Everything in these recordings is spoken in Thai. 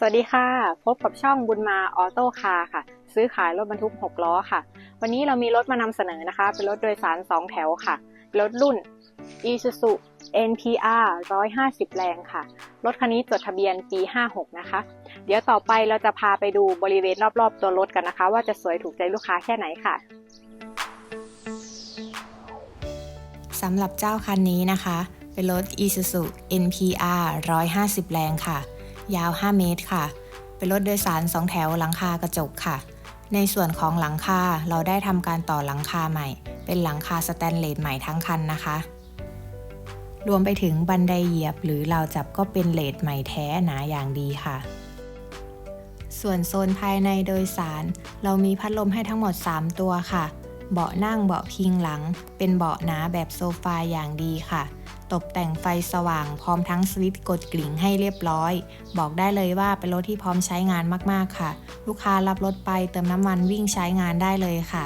สวัสดีค่ะ พบกับช่องบุญมาออโต้คาร์ค่ะ ซื้อขายรถบรรทุก 6 ล้อค่ะ วันนี้เรามีรถมานำเสนอนะคะ เป็นรถโดยสาร 2 แถวค่ะ รถรุ่น Isuzu NPR 150 แรงค่ะ รถคันนี้จดทะเบียนปี 56 นะคะ เดี๋ยวต่อไปเราจะพาไปดูบริเวณรอบๆ ตัวรถกันนะคะ ว่าจะสวยถูกใจลูกค้าแค่ไหนค่ะสำหรับเจ้าคันนี้นะคะ เป็นรถ Isuzu NPR 150 แรงค่ะ ยาว 5 เมตรค่ะ เป็นรถโดยสาร 2 แถวหลังคากระจกค่ะ ในส่วนของหลังคาเราได้ทำการต่อหลังคาใหม่ เป็นหลังคาสแตนเลสใหม่ทั้งคันนะคะ รวมไปถึงบันไดเหยียบหรือเราจับก็เป็นเลสใหม่แท้หนาอย่างดีค่ะ ส่วนโซนภายในโดยสาร เรามีพัดลมให้ทั้งหมด 3 ตัวค่ะ เบาะนั่งเบาะพิงหลัง เป็นเบาะหนาแบบโซฟาอย่างดีค่ะ ตกแต่งไฟสว่างพร้อมทั้งสวิตช์กดกลิ่งให้เรียบร้อย บอกได้เลยว่าเป็นรถที่พร้อมใช้งานมากๆค่ะ ลูกค้ารับรถไปเติมน้ำมันวิ่งใช้งานได้เลยค่ะ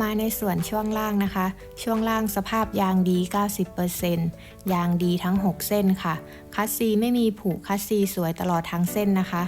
มาในส่วนช่วงล่างนะคะ ช่วงล่างสภาพยางดี 90%ยางดีทั้ง 6 เส้นค่ะ คัสซีไม่มีผุคัสซีสวยตลอดทั้งเส้นนะคะ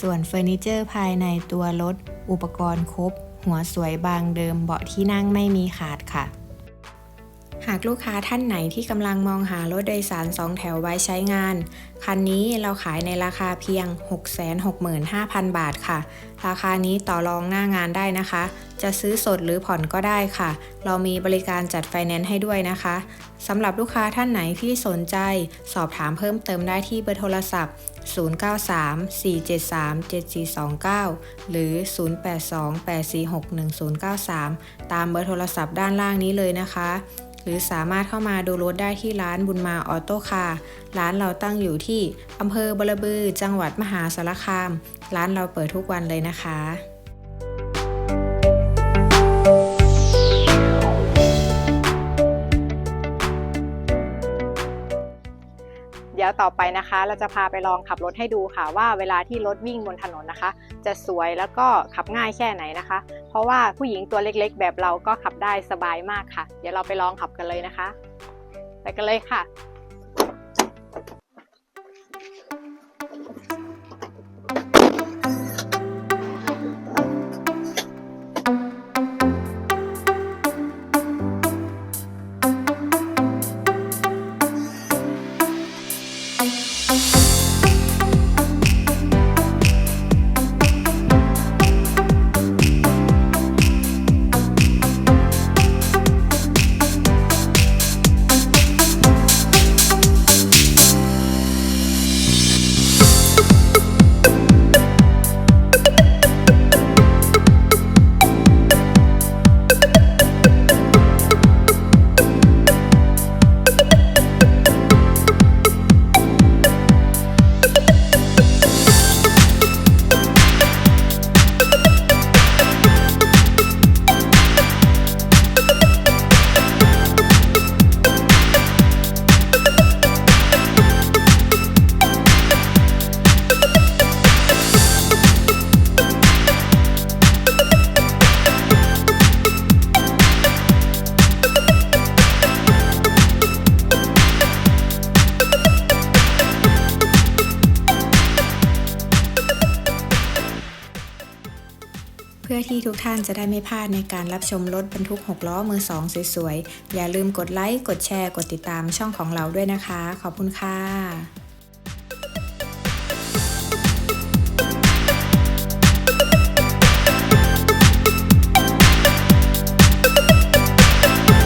ส่วนเฟอร์นิเจอร์ภายในตัวรถ อุปกรณ์ครบ หัวสวยบางเดิมเบาะที่นั่งไม่มีขาดค่ะ หากลูกค้าท่านไหนที่กำลังมองหารถโดยสาร 2 แถวไว้ใช้งาน คันนี้เราขายในราคาเพียง 665,000 บาทค่ะ ราคานี้ต่อรองหน้างานได้นะคะ จะซื้อสดหรือผ่อนก็ได้ค่ะ เรามีบริการจัดไฟแนนซ์ให้ด้วยนะคะสำหรับลูกค้าท่านไหนที่สนใจ สอบถามเพิ่มเติมได้ที่เบอร์โทรศัพท์ 093-473-7429 หรือ 0828461093 ตามเบอร์โทรศัพท์ด้านล่างนี้เลยนะคะ รือสามารถเข้ามาดูรถได้ที่ร้านบุญมาออโต้คาร์ร้านเราตั้งอยู่ที่อำเภอบรบือ จังหวัดมหาสารคาม ร้านเราเปิดทุกวันเลยนะคะ แล้วต่อไปนะคะ เราจะพาไปลองขับรถให้ดูค่ะ ว่าเวลาที่รถวิ่งบนถนนนะคะ จะสวยแล้วก็ขับง่ายแค่ไหนนะคะ เพราะว่าผู้หญิงตัวเล็กๆ แบบเราก็ขับได้สบายมากค่ะ เดี๋ยวเราไปลองขับกันเลยนะคะ ไปกันเลยค่ะ I'm, I'm, I'm. พื่อที่ทุกท่านจะได้ไม่พลาดในการรับชมรถบรรทุก 6 ล้อมือ 2 สวยๆ อย่าลืมกดไลค์ กดแชร์ กดติดตามช่องของเราด้วยนะคะ ขอบคุณค่ะ